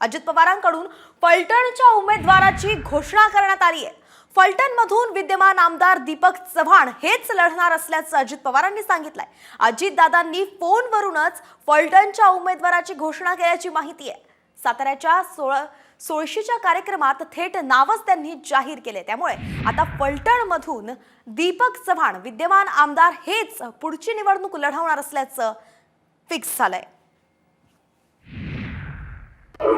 अजित पवारांकडून फलटणच्या उमेदवाराची घोषणा करण्यात आली आहे. फलटणमधून विद्यमान आमदार दीपक चव्हाण हेच लढणार असल्याचं अजित पवारांनी सांगितलंय. अजितदादांनी फोनवरूनच फलटणच्या उमेदवाराची घोषणा केल्याची माहिती आहे. साताऱ्याच्या सोळ सोळशीच्या कार्यक्रमात थेट नावच त्यांनी जाहीर केले त्यामुळे आता फलटणमधून दीपक चव्हाण विद्यमान आमदार हेच पुढची निवडणूक लढवणार असल्याचं फिक्स झालंय.